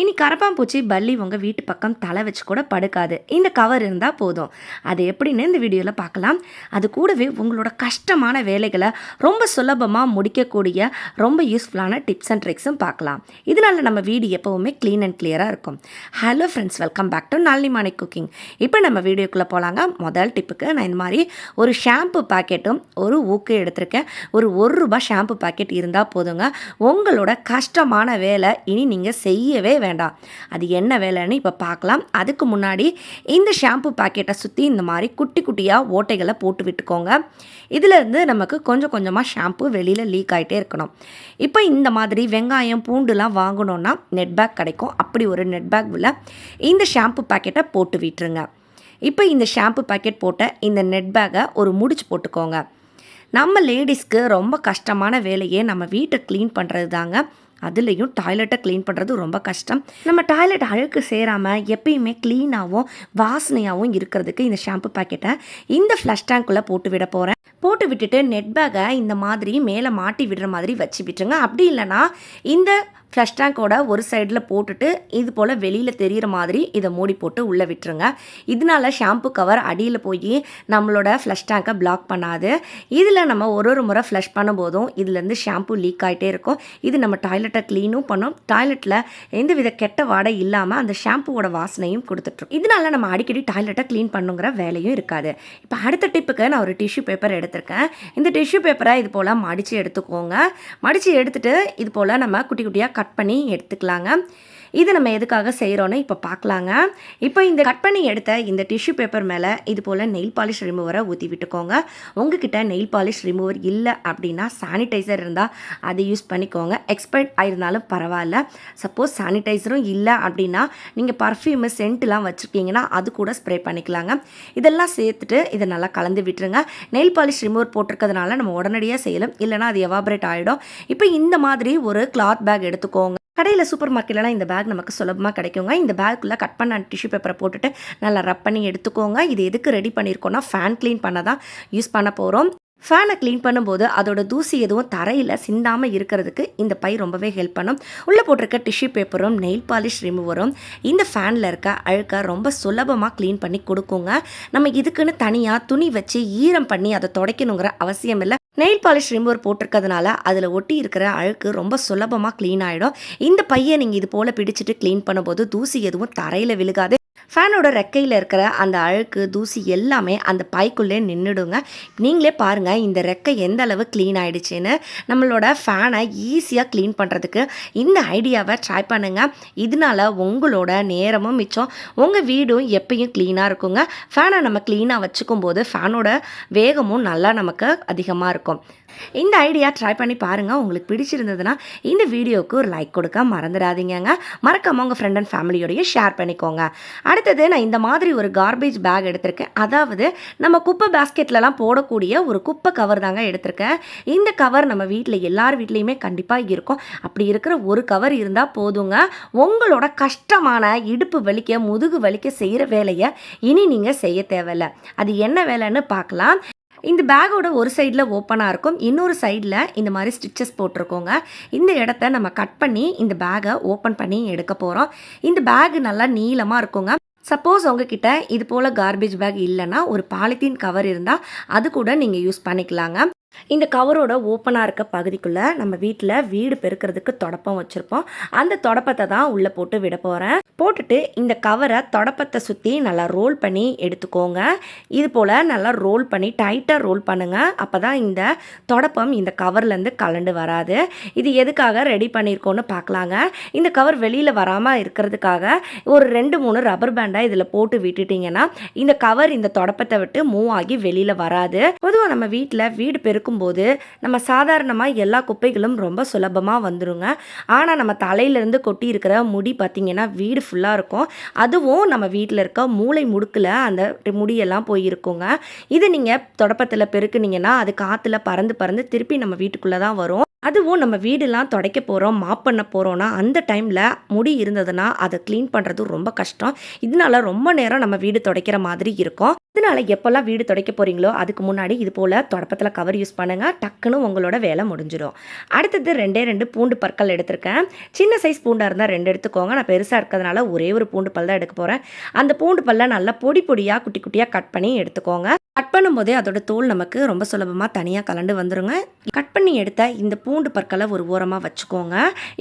இனி கரப்பாம்பூச்சி பல்லி உங்கள் வீட்டு பக்கம் தலை வச்சு கூட படுக்காது. இந்த கவர் இருந்தால் போதும். அது எப்படின்னு இந்த வீடியோவில் பார்க்கலாம். அது கூடவே உங்களோட கஷ்டமான வேலைகளை ரொம்ப சுலபமாக முடிக்கக்கூடிய ரொம்ப யூஸ்ஃபுல்லான டிப்ஸ் அண்ட் ட்ரிக்ஸும் பார்க்கலாம். இதனால நம்ம வீடு எப்போவுமே க்ளீன் அண்ட் கிளியராக இருக்கும். Hello friends welcome back to Nalini Mani cooking இப்போ நம்ம வீடியோக்குள்ளே போகலாங்க முதல் டிப்புக்கு நான் இந்த மாதிரி ஒரு ஷாம்பு பாக்கெட்டும் ஒரு ஊக்கு எடுத்திருக்கேன். ஒரு ஒரு ரூபாய் ஷாம்பு பாக்கெட் இருந்தால் போதுங்க. உங்களோட கஷ்டமான வேலை இனி நீங்கள் செய்யவே வேண்டாம் அது என்ன வேலைன்னு இப்போ பார்க்கலாம் அதுக்கு முன்னாடி இந்த ஷாம்பு பாக்கெட்டை சுற்றி இந்த மாதிரி குட்டி குட்டியாக ஓட்டைகளை போட்டு விட்டுக்கோங்க. இதிலேருந்து நமக்கு கொஞ்சம் கொஞ்சமாக ஷாம்பு வெளியில் லீக் ஆகிட்டே இருக்கணும். இப்போ இந்த மாதிரி வெங்காயம் பூண்டுலாம் வாங்கணுன்னா நெட் பேக் கிடைக்கும். அப்படி ஒரு நெட் பேக் உள்ள இந்த ஷாம்பு பாக்கெட்டை போட்டு விட்டுருங்க. இப்போ இந்த ஷாம்பு பாக்கெட் போட்ட இந்த நெட் பேக்கை ஒரு முடிச்சு போட்டுக்கோங்க. நம்ம லேடிஸ்க்கு ரொம்ப கஷ்டமான வேலையே நம்ம வீட்டை க்ளீன் பண்ணுறது தாங்க அதுலேயும் டாய்லெட்டை க்ளீன் பண்ணுறது ரொம்ப கஷ்டம். நம்ம டாய்லெட் அழுக்கு சேராமல் எப்பயுமே க்ளீனாகவும் வாசனையாகவும் இருக்கிறதுக்கு இந்த ஷாம்பு பாக்கெட்டை இந்த ஃப்ளஷ் டேங்க்குள்ளே போட்டு விட போகிறேன் போட்டு விட்டுட்டு நெட் பேக்கை இந்த மாதிரி மேலே மாட்டி விடுற மாதிரி வச்சு விட்டுருங்க. அப்படி இல்லைன்னா இந்த ஃப்ளஷ் டேங்கோட ஒரு சைடில் போட்டுட்டு இது போல் வெளியில் தெரிகிற மாதிரி இதை மூடி போட்டு உள்ளே விட்டுருங்க. இதனால ஷாம்பு கவர் அடியில் போய் நம்மளோட ஃப்ளஷ் டேங்கை பிளாக் பண்ணாது. இதில் நம்ம ஒரு ஒரு முறை ஃப்ளஷ் பண்ணும்போதும் இதுலேருந்து ஷாம்பு லீக் ஆகிட்டே இருக்கும். இது நம்ம டாய்லெட் டாய்லெட்டை க்ளீனும் பண்ணும். டாய்லெட்டில் எந்த வித கெட்ட வாடை இல்லாமல் அந்த ஷாம்புவோட வாசனையும் கொடுத்துட்ரும். இதனால நம்ம அடிக்கடி டாய்லெட்டை க்ளீன் பண்ணுங்கிற வேலையும் இருக்காது. இப்போ அடுத்த டிப்புக்கு நான் ஒரு டிஷ்யூ பேப்பர் எடுத்திருக்கேன். இந்த டிஷ்யூ பேப்பரை இது போல் மடித்து எடுத்துக்கோங்க. மடித்து எடுத்துட்டு இது போல் நம்ம குட்டி குட்டியாக கட் பண்ணி எடுத்துக்கலாங்க. இது நம்ம எதுக்காக செய்கிறோன்னு இப்போ பார்க்கலாங்க இப்போ இந்த கட் பண்ணி எடுத்த இந்த டிஷ்யூ பேப்பர் மேலே இது போல் நெயில் பாலிஷ் ரிமூவரை ஊற்றி விட்டுக்கோங்க. உங்ககிட்ட நெயில் பாலிஷ் ரிமூவர் இல்லை அப்படின்னா சானிடைசர் இருந்தால் அதை யூஸ் பண்ணிக்கோங்க. எக்ஸ்பர்ட் ஆயிருந்தாலும் பரவாயில்ல. சப்போஸ் சானிடைசரும் இல்லை அப்படின்னா நீங்கள் பர்ஃப்யூமு சென்ட்லாம் வச்சுருக்கீங்கன்னா அது கூட ஸ்ப்ரே பண்ணிக்கலாங்க. இதெல்லாம் சேர்த்துட்டு இதை நல்லா கலந்து விட்டுருங்க. நெயில் பாலிஷ் ரிமூவர் போட்டிருக்கிறதுனால நம்ம உடனடியாக செய்யலாம். இல்லைனா அது எவாபரேட் ஆகிடும் இப்போ இந்த மாதிரி ஒரு கிளாத் பேக் எடுத்துக்கோங்க. கடையில் சூப்பர் மார்க்கெட்லாம் இந்த பேக் நமக்கு சுலபமாக கிடைக்குங்க. இந்த பேக்குள்ளே கட் பண்ண டிஷ்யூ பேப்பரை போட்டுட்டு நல்லா ரப் பண்ணி எடுத்துக்கோங்க. இது எதுக்கு ரெடி பண்ணியிருக்கோன்னா ஃபேன் க்ளீன் பண்ண தான் யூஸ் பண்ண போகிறோம் ஃபேனை க்ளீன் பண்ணும்போது அதோட தூசி எதுவும் தரையில் சிந்தாமல் இருக்கிறதுக்கு இந்த பை ரொம்பவே ஹெல்ப் பண்ணும். உள்ளே போட்டிருக்க டிஷ்யூ பேப்பரும் நெயில் பாலிஷ் ரிமூவரும் இந்த ஃபேனில் இருக்க அழுக்க ரொம்ப சுலபமாக க்ளீன் பண்ணி கொடுக்குங்க. நம்ம இதுக்குன்னு தனியாக துணி வச்சு ஈரம் பண்ணி அதை துடைக்கணுங்கிற அவசியம் இல்லை. நெயில் பாலிஷ் ரிமூவர் போட்டிருக்கிறதுனால அதில் ஒட்டி இருக்கிற அழுக்கு ரொம்ப சுலபமாக க்ளீன் ஆகிடும் இந்த பையை நீங்கள் இது போல் பிடிச்சிட்டு க்ளீன் பண்ணும்போது தூசி எதுவும் தரையில் விழுகாது. ஃபேனோட ரெக்கையில் இருக்கிற அந்த அழுக்கு தூசி எல்லாமே அந்த பைக்குள்ளே நின்றுடுங்க நீங்களே பாருங்கள் இந்த ரெக்கை எந்த அளவு க்ளீன் ஆகிடுச்சின்னு நம்மளோட ஃபேனை ஈஸியாக க்ளீன் பண்ணுறதுக்கு இந்த ஐடியாவை ட்ரை பண்ணுங்கள் இதனால உங்களோட நேரமும் மிச்சம். உங்கள் வீடும் எப்பயும் க்ளீனாக இருக்குங்க. ஃபேனை நம்ம க்ளீனாக வச்சுக்கும் போது ஃபேனோட வேகமும் நல்லா நமக்கு அதிகமாக இருக்கும். இந்த ஐடியா ட்ரை பண்ணி பாருங்கள் உங்களுக்கு பிடிச்சிருந்ததுன்னா இந்த வீடியோவுக்கு ஒரு லைக் கொடுக்க மறந்துடாதீங்கங்க. மறக்காம உங்கள் ஃப்ரெண்ட் அண்ட் ஃபேமிலியோடய ஷேர் பண்ணிக்கோங்க. அடுத்தது நான் இந்த மாதிரி ஒரு கார்பேஜ் பேக் எடுத்திருக்கேன். அதாவது நம்ம குப்பை பேஸ்கெட்லலாம் போடக்கூடிய ஒரு குப்பை கவர் தாங்க எடுத்திருக்கேன். இந்த கவர் நம்ம வீட்டில் எல்லார் வீட்லேயுமே கண்டிப்பாக இருக்கும். அப்படி இருக்கிற ஒரு கவர் இருந்தால் போதுங்க. உங்களோட கஷ்டமான இடுப்பு வலிக்க முதுகு வலிக்க செய்கிற வேலையை இனி நீங்கள் செய்ய தேவையில்லை. அது என்ன வேலைன்னு பார்க்கலாம். இந்த பேக்கோட ஒரு சைடில் ஓப்பனாக இருக்கும். இன்னொரு சைடில் இந்த மாதிரி ஸ்டிச்சஸ் போட்டிருக்கோங்க. இந்த இடத்த நம்ம கட் பண்ணி இந்த பேக்கை ஓப்பன் பண்ணி எடுக்க போகிறோம் இந்த பேக் நல்லா நீளமாக இருக்குங்க. சப்போஸ் உங்ககிட்ட இது போல் கார்பேஜ் பேக் இல்லைன்னா ஒரு பாலித்தீன் கவர் இருந்தால் அது கூட நீங்கள் யூஸ் பண்ணிக்கலாங்க. இந்த கவரோட ஓப்பனாக இருக்க பகுதிக்குள்ளே நம்ம வீட்டில் வீடு பெருக்கிறதுக்கு தொடப்பம் வச்சுருப்போம். அந்த தொடப்பத்தை தான் உள்ளே போட்டு விட போகிறேன் போட்டுட்டு இந்த கவரை தொடப்பத்தை சுற்றி நல்லா ரோல் பண்ணி எடுத்துக்கோங்க. இது போல் நல்லா ரோல் பண்ணி டைட்டாக ரோல் பண்ணுங்கள் அப்போ தான் இந்த தொடப்பம் இந்த கவர்லேருந்து கலண்டு வராது. இது எதுக்காக ரெடி பண்ணியிருக்கோன்னு பார்க்கலாங்க இந்த கவர் வெளியில் வராமல் இருக்கிறதுக்காக ஒரு ரெண்டு மூணு ரப்பர் பேண்டை இதில் போட்டு விட்டுட்டிங்கன்னா இந்த கவர் இந்த தொடப்பத்தை விட்டு மூவ் ஆகி வெளியில் வராது. பொதுவாக நம்ம வீட்டில் வீடு பெரு இருக்கும்போது நம்ம சாதாரணமாக எல்லா குப்பைகளும் ரொம்ப சுலபமாக வந்துருங்க. ஆனால் நம்ம தலையிலேருந்து கொட்டி இருக்கிற முடி பார்த்திங்கன்னா வீடு ஃபுல்லாக இருக்கும். அதுவும் நம்ம வீட்டில் இருக்க மூளை முடுக்கில் அந்த முடியெல்லாம் போயிருக்குங்க. இது நீங்கள் தொடப்பத்தில் பெருக்குனீங்கன்னா அது காற்றுல பறந்து பறந்து திருப்பி நம்ம வீட்டுக்குள்ளே தான் வரும். அதுவும் நம்ம வீடெல்லாம் துடைக்க போகிறோம் மாப் பண்ண போகிறோன்னா அந்த டைமில் முடி இருந்ததுன்னா அதை க்ளீன் பண்ணுறது ரொம்ப கஷ்டம். இதனால ரொம்ப நேரம் நம்ம வீடு துடைக்கிற மாதிரி இருக்கும். இதனால் எப்போல்லாம் வீடு துடைக்க போகிறீங்களோ அதுக்கு முன்னாடி இது போல் தொடப்பத்தில் கவர் யூஸ் பண்ணுங்கள் டக்குன்னு உங்களோட வேலை முடிஞ்சிடும் அடுத்தது ரெண்டே ரெண்டு பூண்டு பற்கள் எடுத்திருக்கேன். சின்ன சைஸ் பூண்டாக இருந்தால் ரெண்டு எடுத்துக்கோங்க. நான் பெருசாக இருக்கிறதுனால ஒரே ஒரு பூண்டு பல் தான் எடுக்க போகிறேன் அந்த பூண்டு பல்லை நல்லா பொடி பொடியாக குட்டி குட்டியாக கட் பண்ணி எடுத்துக்கோங்க. கட் பண்ணும்போதே அதோட தோல் நமக்கு ரொம்ப சுலபமாக தனியாக கலண்டு வந்துடுங்க கட் பண்ணி எடுத்த இந்த பூண்டு பற்களை ஒரு ஓரமாக வச்சுக்கோங்க.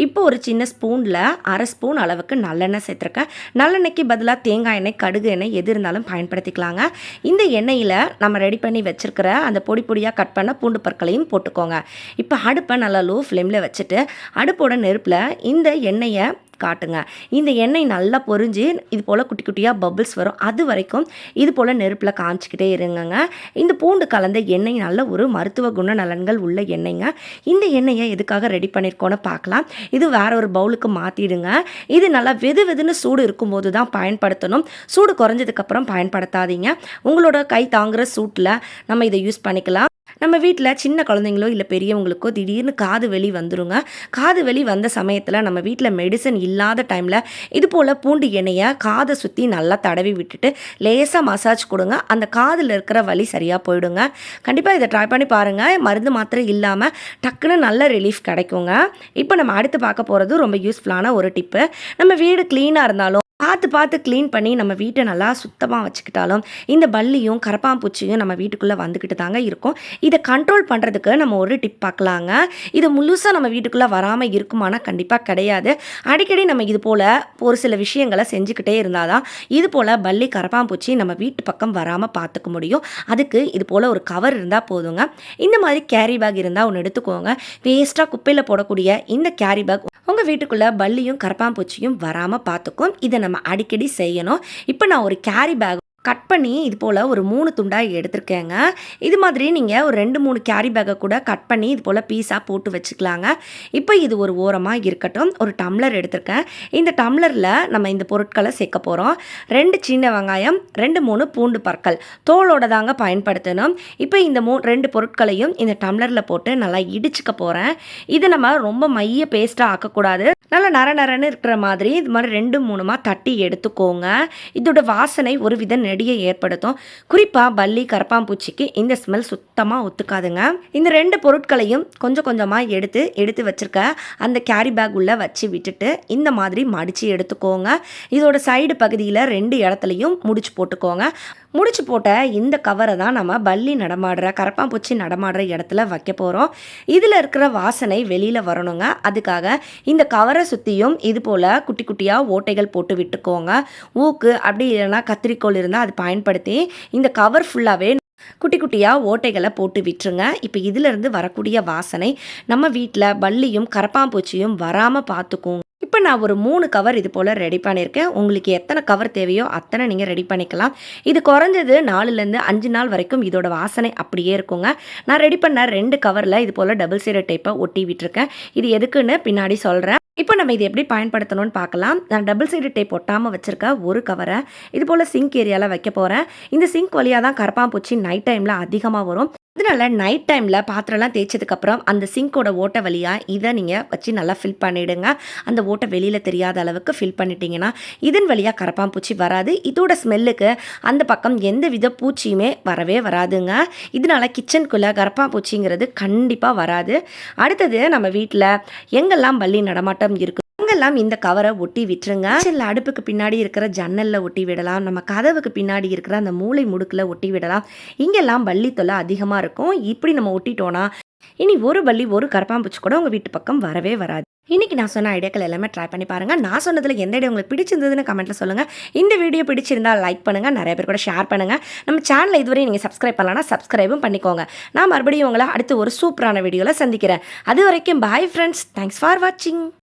இப்போ ஒரு சின்ன ஸ்பூனில் அரை ஸ்பூன் அளவுக்கு நல்லெண்ணெய் சேர்த்துருக்கேன். நல்லெண்ணெய்க்கு பதிலாக தேங்காய் எண்ணெய் கடுகு எண்ணெய் எது இருந்தாலும் பயன்படுத்திக்கலாங்க. இந்த எண்ணெயில் நம்ம ரெடி பண்ணி வச்சுருக்கிற அந்த பொடி பொடியாக கட் பண்ண பூண்டு பற்களையும் போட்டுக்கோங்க. இப்போ அடுப்பை நல்லா லோ ஃப்ளேமில் வச்சுட்டு அடுப்போட நெருப்பில் இந்த எண்ணெயை காட்டுங்க. இந்த எண்ணெய் நல்லா பொறிஞ்சு இது போல் குட்டி குட்டியாக பபிள்ஸ் வரும். அது வரைக்கும் இது போல் நெருப்பில் காய்ச்சிக்கிட்டே இருங்கங்க. இந்த பூண்டு கலந்த எண்ணெய் நல்ல ஒரு மருத்துவ குண நலன்கள் உள்ள எண்ணெய்ங்க. இந்த எண்ணெயை எதுக்காக ரெடி பண்ணியிருக்கோன்னு பார்க்கலாம். இது வேற ஒரு பவுலுக்கு மாற்றிடுங்க இது நல்லா வெது வெதுன்னு சூடு இருக்கும்போது தான் பயன்படுத்தணும். சூடு குறைஞ்சதுக்கப்புறம் பயன்படுத்தாதீங்க. உங்களோட கை தாங்குகிற சூட்டில் நம்ம இதை யூஸ் பண்ணிக்கலாம். நம்ம வீட்டில் சின்ன குழந்தைங்களோ இல்லை பெரியவங்களுக்கோ திடீர்னு காது வெளி வந்துருங்க. காது வெளி வந்த சமயத்தில் நம்ம வீட்டில் மெடிசன் இல்லாத டைமில் இது போல் பூண்டு எண்ணெயை காதை சுற்றி நல்லா தடவி விட்டுட்டு லேசாக மசாஜ் கொடுங்க. அந்த காதில் இருக்கிற வலி சரியாக போயிடுங்க. கண்டிப்பாக இதை ட்ரை பண்ணி பாருங்கள் மருந்து மாத்திரை இல்லாமல் டக்குன்னு நல்ல ரிலீஃப் கிடைக்குங்க. இப்போ நம்ம அடுத்து பார்க்க போகிறது ரொம்ப யூஸ்ஃபுல்லான ஒரு டிப்பு நம்ம வீடு க்ளீனாக இருந்தாலும் பார்த்து பார்த்து க்ளீன் பண்ணி நம்ம வீட்டை நல்லா சுத்தமாக வச்சுக்கிட்டாலும் இந்த பல்லியும் கரப்பாம்பூச்சியும் நம்ம வீட்டுக்குள்ளே வந்துக்கிட்டு தாங்க இருக்கும். இதை கண்ட்ரோல் பண்ணுறதுக்கு நம்ம ஒரு டிப் பார்க்கலாங்க. இது முழுசாக நம்ம வீட்டுக்குள்ளே வராமல் இருக்குமானா கண்டிப்பாக கிடையாது. அடிக்கடி நம்ம இது போல் ஒரு சில விஷயங்களை செஞ்சுக்கிட்டே இருந்தால் தான் இது போல் பல்லி கரப்பாம்பூச்சி நம்ம வீட்டு பக்கம் வராமல் பார்த்துக்க முடியும். அதுக்கு இது போல் ஒரு கவர் இருந்தால் போதுங்க. இந்த மாதிரி கேரி பேக் இருந்தால் ஒன்று எடுத்துக்கோங்க. வேஸ்ட்டாக குப்பையில் போடக்கூடிய இந்த கேரி பேக் உங்கள் வீட்டுக்குள்ளே பல்லியும் கரப்பாம்பூச்சியும் வராமல் பார்த்துக்கும். இதை நம்ம அடிக்கடி செய்யணும். இப்போ நான் ஒரு கேரி பேக் கட் பண்ணி இது போல் ஒரு மூணு துண்டாக எடுத்திருக்கேங்க. இது மாதிரி நீங்கள் ஒரு ரெண்டு மூணு கேரி பேக்கை கூட கட் பண்ணி இது போல் பீஸாக போட்டு வச்சுக்கலாங்க. இப்போ இது ஒரு ஓரமாக இருக்கட்டும். ஒரு டம்ளர் எடுத்திருக்கேன். இந்த டம்ளரில் நம்ம இந்த பொருட்களை சேர்க்க போகிறோம் ரெண்டு சின்ன வெங்காயம் ரெண்டு மூணு பூண்டு பற்கள். தோலோட தாங்க பயன்படுத்தணும். இப்போ இந்த மூ ரெண்டு பொருட்களையும் இந்த டம்ளரில் போட்டு நல்லா இடிச்சுக்க போகிறேன் இது நம்ம ரொம்ப மைய பேஸ்ட்டாக ஆக்கக்கூடாது. நல்லா நர நரன்னு இருக்கிற மாதிரி இது மாதிரி ரெண்டு மூணுமாக தட்டி எடுத்துக்கோங்க. இதோட வாசனை ஒரு வித நெடியை ஏற்படுத்தும். குறிப்பாக பல்லி கரப்பாம்பூச்சிக்கு இந்த ஸ்மெல் சுத்தமாக ஒத்துக்காதுங்க. இந்த ரெண்டு பொருட்களையும் கொஞ்சம் கொஞ்சமாக எடுத்து எடுத்து வச்சிருக்க அந்த கேரி பேக் உள்ளே வச்சு விட்டுட்டு இந்த மாதிரி மடித்து எடுத்துக்கோங்க. இதோட சைடு பகுதியில் ரெண்டு இடத்துலையும் முடிச்சு போட்டுக்கோங்க. முடிச்சு போட்ட இந்த கவரை தான் நம்ம பல்லி நடமாடுற கரப்பாம்பூச்சி நடமாடுற இடத்துல வைக்க போகிறோம் இதில் இருக்கிற வாசனை வெளியில் வரணுங்க. அதுக்காக இந்த கவரை சுற்றியும் இது போல் குட்டி குட்டியாக ஓட்டைகள் போட்டு விட்டுக்கோங்க. ஊக்கு அப்படி இல்லைன்னா கத்திரிக்கோல் இருந்தால் அது பயன்படுத்தி இந்த கவர் ஃபுல்லாகவே குட்டி குட்டியாக ஓட்டைகளை போட்டு விட்டுருங்க. இப்போ இதிலிருந்து வரக்கூடிய வாசனை நம்ம வீட்டில் பல்லியும் கரப்பாம்பூச்சியும் வராமல் பார்த்துக்கோங்க இப்போ நான் ஒரு மூணு கவர் இது போல் ரெடி பண்ணியிருக்கேன் உங்களுக்கு எத்தனை கவர் தேவையோ அத்தனை நீங்கள் ரெடி பண்ணிக்கலாம். இது குறைஞ்சது நாலுலேருந்து அஞ்சு நாள் வரைக்கும் இதோட வாசனை அப்படியே இருக்குங்க. நான் ரெடி பண்ண ரெண்டு கவரில் இது போல் டபுள் சீரோ டைப்பை ஒட்டி விட்டுருக்கேன். இது எதுக்குன்னு பின்னாடி சொல்கிறேன் இப்போ நம்ம இது எப்படி பயன்படுத்தணும்னு பார்க்கலாம். நான் டபுள் சைடு டேப் ஒட்டாமல் வச்சுருக்க ஒரு கவரை இது போல் சிங்க் ஏரியாவில் வைக்க போகிறேன் இந்த சிங்க் வழியாக தான் கரப்பாம்பூச்சி நைட் டைமில் அதிகமாக வரும். அதனால நைட் டைமில் பாத்திரம்லாம் தேய்ச்சதுக்கப்புறம் அந்த சிங்கோட ஓட்டை வழியாக இதை நீங்கள் வச்சு நல்லா ஃபில் பண்ணிவிடுங்க அந்த ஓட்டை வெளியில் தெரியாத அளவுக்கு ஃபில் பண்ணிட்டீங்கன்னா இதன் வழியாக கரப்பாம்பூச்சி வராது. இதோட ஸ்மெல்லுக்கு அந்த பக்கம் எந்த வித பூச்சியுமே வரவே வராதுங்க. இதனால கிச்சனுக்குள்ளே கரப்பாம்பூச்சிங்கிறது கண்டிப்பாக வராது. அடுத்தது நம்ம வீட்டில் எங்கெல்லாம் பள்ளி நடமாட்டம் இருக்கு அங்கெல்லாம் இந்த கவரை ஒட்டி விட்டுருங்க. சில அடுப்புக்கு பின்னாடி இருக்கிற ஜன்னலில் ஒட்டி விடலாம். நம்ம கதவுக்கு பின்னாடி இருக்கிற அந்த மூளை முடுக்கில் ஒட்டி விடலாம். இங்கெல்லாம் பள்ளி தொல்லை அதிகமாக இருக்கும். இப்படி நம்ம ஒட்டிட்டோன்னா இனி ஒரு பள்ளி ஒரு கரப்பாம்பூச்சி கூட உங்கள் வீட்டு பக்கம் வரவே வராது. இன்றைக்கி நான் சொன்ன ஐடியாக்கள் எல்லாமே ட்ரை பண்ணி பாருங்கள் நான் சொன்னதில் எந்த ஐடியா உங்களுக்கு பிடிச்சிருந்ததுன்னு கமெண்ட்டில் சொல்லுங்கள் இந்த வீடியோ பிடிச்சிருந்தால் லைக் பண்ணுங்கள் நிறைய பேர் கூட ஷேர் பண்ணுங்கள் நம்ம சேனலை இதுவரை நீங்கள் சப்ஸ்கிரைப் பண்ணலன்னா சப்ஸ்கிரைபும் பண்ணிக்கோங்க. நான் மறுபடியும் உங்களை அடுத்து ஒரு சூப்பரான வீடியோவில் சந்திக்கிறேன். அது வரைக்கும் பாய் ஃப்ரெண்ட்ஸ் தேங்க்ஸ் ஃபார் வாட்சிங்